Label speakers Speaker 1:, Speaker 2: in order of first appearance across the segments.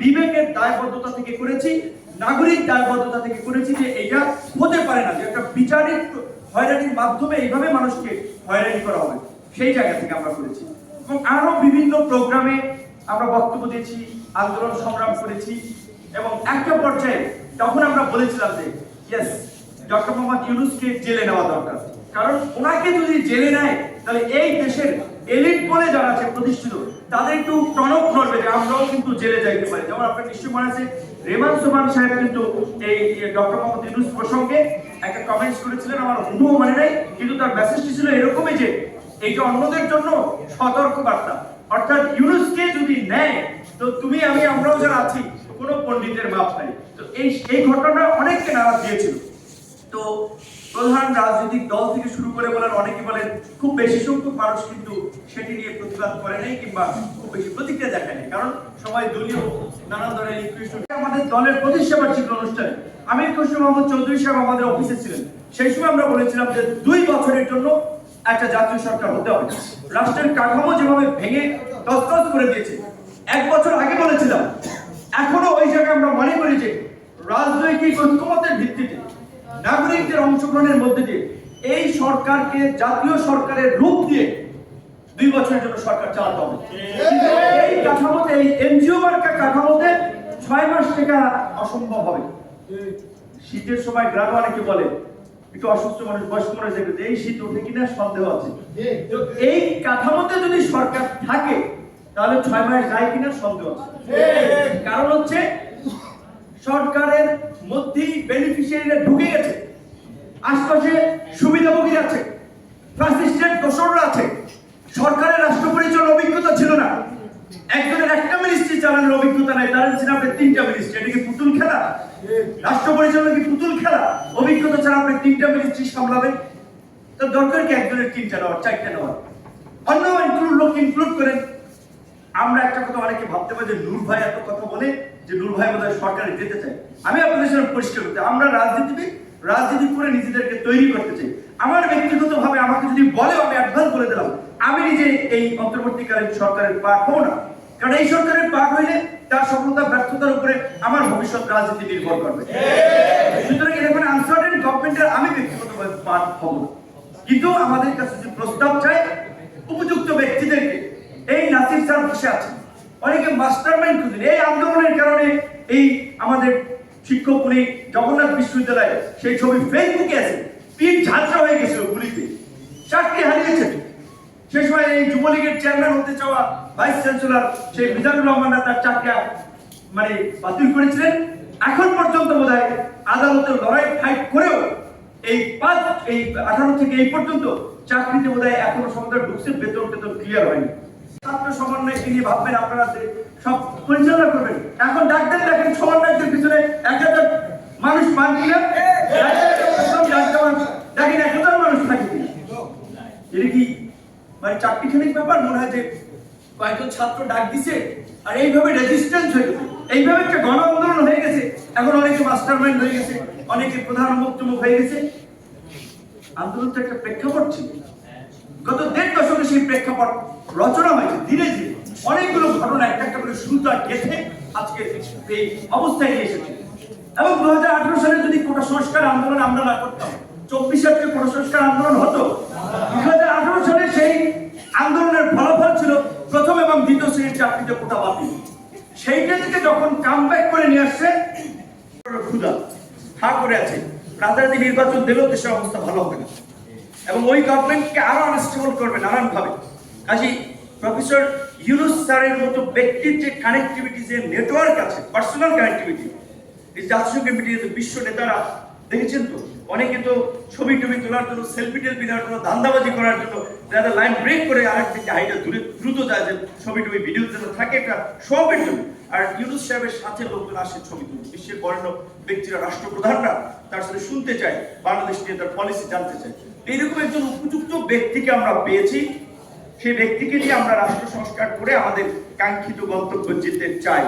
Speaker 1: বিবেকের দায়বদ্ধতা থেকে করেছি, নাগরিক দায়বদ্ধতা থেকে করেছি যে এটা হতে পারে না, যে একটা বিচারিক হয়রানির মাধ্যমে এইভাবে মানুষকে হয়রানি করা হবে। সেই জায়গা থেকে আমরা করেছি। এবং আরও বিভিন্ন প্রোগ্রামে আমরা বক্তব্য দিয়েছি, আন্দোলন সংগ্রাম করেছি, এবং একটা পর্যায়ে তখন আমরা বলেছিলাম যে ইয়েস ডক্টর মোহাম্মদ ইউনুসকে জেলে নেওয়া দরকার। কারণ ওনাকে যদি জেলে নেয়, তাহলে এই দেশের এলিট বলে যারা আছে, প্রতিষ্ঠিত, তাদের একটু টনক নড়বে যে আমরাও কিন্তু জেলে যাইতে পারি। যেমন আপনার নিশ্চয় মনে আছে রেমান সোমান সাহেব কিন্তু এই ডক্টর মোহাম্মদ ইউনুস প্রসঙ্গে একটা কমেন্টস করেছিলেন, আমার হুবহু মনে নাই, কিন্তু তার মেসেজটি ছিল এরকমই যে এইটা অন্যদের জন্য সতর্ক বার্তা অর্থাৎ ইউনুসকে যদি নেয়, তো তুমি, আমি, আমরাও যারা আছি, কোনো পণ্ডিতের মাপ নাই। তো এই এই ঘটনা অনেককে নারাজ দিয়েছিল। তো প্রধান রাজনৈতিক দল থেকে শুরু করে বলেন অনেকে বলেন খুব বেশি সংখ্যক মানুষ কিন্তু সেটি নিয়ে প্রতিবাদ করে নাই কিংবা খুব বেশি প্রতিক্রিয়া দেখায় নাই। কারণ সবাই দলীয় নানান ধরনের নিকৃষ্ট আমাদের দলের প্রতিষ্ঠা বার্ষিক অনুষ্ঠানে। আমির খসরু মোহাম্মদ চৌধুরী সাহেব আমাদের অফিসে ছিলেন। সেই সময় আমরা বলেছিলাম যে দুই বছরের জন্য একটা জাতীয় সরকার হতে হবে। রাষ্ট্রের কাঠামো যেভাবে ভেঙে তসতস করে দিয়েছে, এক বছর আগে বলেছিলাম। এখনও ওই জায়গায় আমরা মনে করি যে রাজনৈতিক ঐক্যমতের ভিত্তিতে নাগরিকদের অংশগ্রহণের মধ্যে দিয়ে এই সরকারকে জাতীয় সরকারের রূপ দিয়ে দুই বছরের জন্য সরকার চালাতে হবে। এই কাঠামোতে, এই এনজিও মার্কা কাঠামোতে ছয় মাস থেকে অসম্ভব হবে। শীতের সময় গ্রামে অনেকে বলে, একটু অসুস্থ মানুষ, বয়স্ক মানুষ দেখবে এই শীত ওঠে কিনা সন্দেহ আছে। এই কাঠামোতে যদি সরকার থাকে, তাহলে ছয় মাস যায় কিনা সন্দেহ আছে। কারণ হচ্ছে সরকারের মধ্যেই বেনিফিশিয়ারিরা ঢুকে গেছে। আশপাশে সুবিধাভোগী আছে ফ্যাসিস্টের দোসররা আছে। সরকারের রাষ্ট্র অভিজ্ঞতা ছিল না। একজনের একটা মিনিস্ট্রি চালানোর অভিজ্ঞতা নাই, তার ছিল আপনার তিনটা মিনিস্ট্রি এটা কি পুতুল খেলা? রাষ্ট্র পরিচালনা কি পুতুল খেলা? অভিজ্ঞতা ছাড়া আপনি তিনটা মিনিস্ট্রি সামলাবেন? তো দরকার কি একজনের তিনটা নেওয়ার, চারটা নেওয়ার? অন্য ইনক্লুড লোক ইনক্লুড করেন। আমরা একটা কথা অনেকে ভাবতে পারি যে নূর ভাই এত কথা বলে যে নূর ভাই সরকারে যেতে চায়, আমি আপনাদের সামনে পরিষ্কার করতে আমরা রাজনীতিবিদ, রাজনীতি করে নিজেদেরকে তৈরি করতে চাই। আমার ব্যক্তিগত ভাবে আমাকে যদি বলে আমি অ্যাডভান্স করে দিলাম, আমি নিজে এই অন্তর্বর্তীকালীন সরকারের পার্ট হব না। কারণ এই সরকারের পার্ট হইলে তার সফলতা, ব্যর্থতার উপরে আমার ভবিষ্যৎ রাজনীতি নির্ভর করবে। সুতরাং এখানে আনসার্টেন গভর্নমেন্টের আমি ব্যক্তিগতভাবে পার্ট হব না। কিন্তু আমাদের কাছে যে প্রস্তাব চাই, উপযুক্ত ব্যক্তিদেরকে, এই নাসির স্যার বসে আছেন। অনেকে মাস্টার মাইন্ড খুঁজেন। এই আন্দোলনের কারণে এই আমাদের শিক্ষক উনি জগন্নাথ বিশ্ববিদ্যালয়ে সেই ছবি ফেসবুকে আছে। পিঠ ঝাঁঝরা হয়ে গেছিল গুলিতে। চাকরি হারিয়েছেন। সে সময় এই যুবলীগের চেয়ারম্যান হতে চাওয়া ভাইস চ্যান্সেলর সেই মিজানুর রহমান তার চাকরি মানে বাতিল করেছিলেন। এখন পর্যন্ত বোধ হয় আদালতের লড়াই ফাইট করেও এই পাঁচ এই আঠারো থেকে এই পর্যন্ত চাকরিতে বোধ হয় এখনও সমাধান ঢুকছে বেতন টেতন ক্লিয়ার হয়নি। ছাত্র সমন্বয়কে নিয়ে ভাববেন আপনারা সব পরিচালনা করবেন? এখন ডাক্তার দেখেন সমন্বয়কের পিছনে এক হাজার মানুষ পান কিনা দেখেন এক হাজার মানুষ থাকে এটা কি মানে চারটিখানিক ব্যাপার? মনে হয় যে কয়েকজন ছাত্র ডাক দিছে আর এইভাবে রেজিস্ট্যান্স হয়ে গেছে। এইভাবে একটা গণ আন্দোলন হয়ে গেছে। এখন অনেকে মাস্টার মাইন্ড হয়ে গেছে, অনেকে প্রধান মুক্তমুখ হয়ে গেছে। আন্দোলন তো একটা প্রেক্ষাপট ছিল। গত দেড় সেই প্রেক্ষাপট রচনা হয়েছে। ধীরে ধীরে অনেকগুলো ঘটনা একটা একটা করে সুতা গেঁথে আজকে এই অবস্থায় এসেছে। এবং দু হাজার আঠারো সালে যদি কোটা সংস্কার আন্দোলন আমরা না করতাম, চব্বিশ সালে কোটা সংস্কার আন্দোলন হতো। দু হাজার আঠারো সালে সেই আন্দোলনের ফলাফল ছিল প্রথম এবং দ্বিতীয় শ্রেণির চাকরিতে কোটা বাতিল। সেইটা থেকে যখন কাম করে নিয়ে আসছে ক্ষুদা হা করে আছে। রাতারাতি নির্বাচন দিলেও দেশের অবস্থা ভালো হবে না। এবং ওই গভর্নমেন্টকে আরও আনস্টেবল করবে নানান ভাবে কাজে প্রফেসর ইউনুস স্যারের মতো ব্যক্তির যে কানেক্টিভিটি যে নেটওয়ার্ক আছে পার্সোনাল কানেক্টিভিটি এই জাতিসংঘের মিটিংয়ে বিশ্ব নেতারা দেখেছেন তো, অনেকে তো ছবি টবি তোলার জন্য সেলফি টেলফি নেওয়ার জন্য, ধান্দাবাজি করার জন্য যারা লাইন ব্রেক করে আরেক দিকে হাইটা দূরে দ্রুত যায় যে ছবি টবি ভিডিও যেন থাকে একটা শপের জন্য। আর ইউনুস সাহেবের সাথে লোকজন আসে ছবি তুলতে। বিশ্বের বরেণ্য ব্যক্তিরা, রাষ্ট্রপ্রধানরা তার সাথে শুনতে চায়, বাংলাদেশ নিয়ে তার পলিসি জানতে চায়। এইরকম একজন উপযুক্ত ব্যক্তিকে আমরা পেয়েছি। সেই ব্যক্তিকে নিয়ে আমরা রাষ্ট্র সংস্কার করে আমাদের কাঙ্ক্ষিত গন্তব্য যেতে চাই।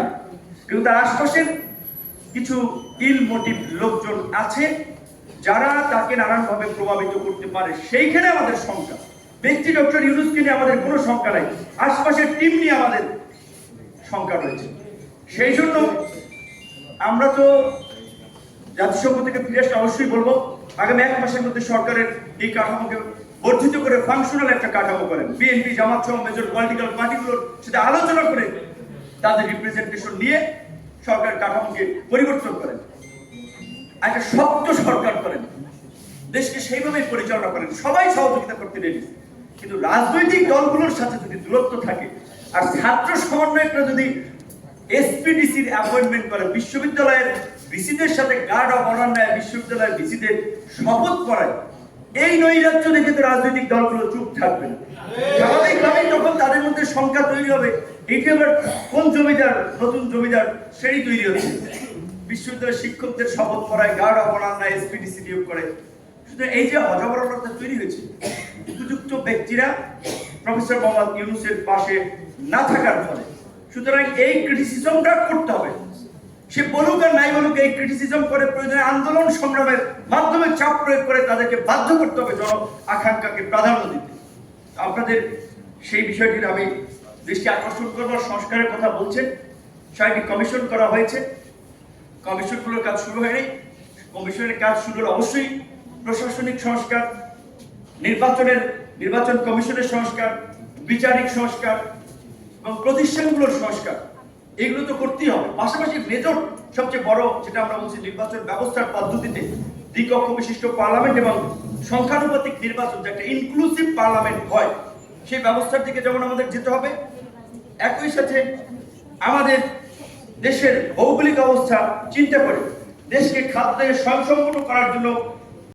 Speaker 1: কিন্তু তার আশপাশের কিছু ইল মোটিভ লোকজন আছে, যারা তাকে নানানভাবে প্রভাবিত করতে পারে। সেইখানে আমাদের সংখ্যা। ব্যক্তি ডক্টর ইউনুসকে নিয়ে আমাদের কোনো সংখ্যা নাই। আশপাশের টিম নিয়ে আমাদের সংখ্যা রয়েছে। সেই জন্য আমরা তো জাতিসংঘ থেকে ফিরে আসলে অবশ্যই বলব আগামী এক মাসের মধ্যে সরকারের এই কাঠামোকে বর্ধিত করে ফাংশনাল একটা কাঠামো করেন। বিএনপি জামাত সহ মেজর পলিটিক্যাল পার্টিগুলোর সাথে আলোচনা করে তাদের রিপ্রেজেন্টেশন নিয়ে সরকার কাঠামোকে পরিবর্তন করেন। একটা শক্ত সরকার করেন। দেশকে সেইভাবেই পরিচালনা করেন। সবাই সহযোগিতা করতে রেডি। কিন্তু রাজনৈতিক দলগুলোর সাথে যদি দূরত্ব থাকে, আর ছাত্র সমন্বয়করা যদি এসপিডিসির অ্যাপয়েন্টমেন্ট করে, বিশ্ববিদ্যালয়ের ভিসিদের সাথে গার্ড অফ অনার নেয় বিশ্ববিদ্যালয়ের ভিসিদের শপথ করায় এই নৈরাজ্য দেখে তো রাজনৈতিক দলগুলো চুপ থাকবে স্বাভাবিকভাবেই তখন তাদের মধ্যে সংখ্যা তৈরি হবে, এটি আবার কোন জমিদার, নতুন জমিদার সেই তৈরি হচ্ছে। বিশ্ববিদ্যালয়ের শিক্ষকদের শপথ করায় গার্ড অফ অনার নেয় এসপিডিসি নিয়োগ করে। শুধু এই যে অজবরণতা তৈরি হয়েছে, উপযুক্ত ব্যক্তিরা প্রফেসর মোহাম্মদ ইউনুসের পাশে না থাকার ফলে। সুতরাং এই ক্রিটিসিজমটা করতে হবে। সে বলুক আর নাই বলুক, এই ক্রিটিসিজম করে প্রয়োজনে আন্দোলন সংগ্রামের মাধ্যমে চাপ প্রয়োগ করে তাদেরকে বাধ্য করতে হবে জন আকাঙ্ক্ষাকে প্রাধান্য দিতে। আপনাদের সেই বিষয়টির আমি দৃষ্টি আকর্ষণ করবার সংস্কারের কথা বলছেন। ছয়টি কমিশন করা হয়েছে। কমিশনগুলোর কাজ শুরু হয়নি। কমিশনের কাজ শুরু হলে অবশ্যই প্রশাসনিক সংস্কার, নির্বাচনের, নির্বাচন কমিশনের সংস্কার, বিচারিক সংস্কার এবং প্রতিষ্ঠানগুলোর সংস্কার। এগুলো তো করতেই হবে। পাশাপাশি মেজর সবচেয়ে বড় যেটা আমরা বলছি নির্বাচন ব্যবস্থার পদ্ধতিতে দ্বিকক্ষ বিশিষ্ট পার্লামেন্ট এবং সংখ্যানুপাতিক নির্বাচন যে একটা ইনক্লুসিভ পার্লামেন্ট হয়, সেই ব্যবস্থার দিকে যেমন আমাদের যেতে হবে, একই সাথে আমাদের দেশের ভৌগোলিক অবস্থা চিন্তা করে দেশকে খাদ্যে স্বয়ংসম্পূর্ণ করার জন্য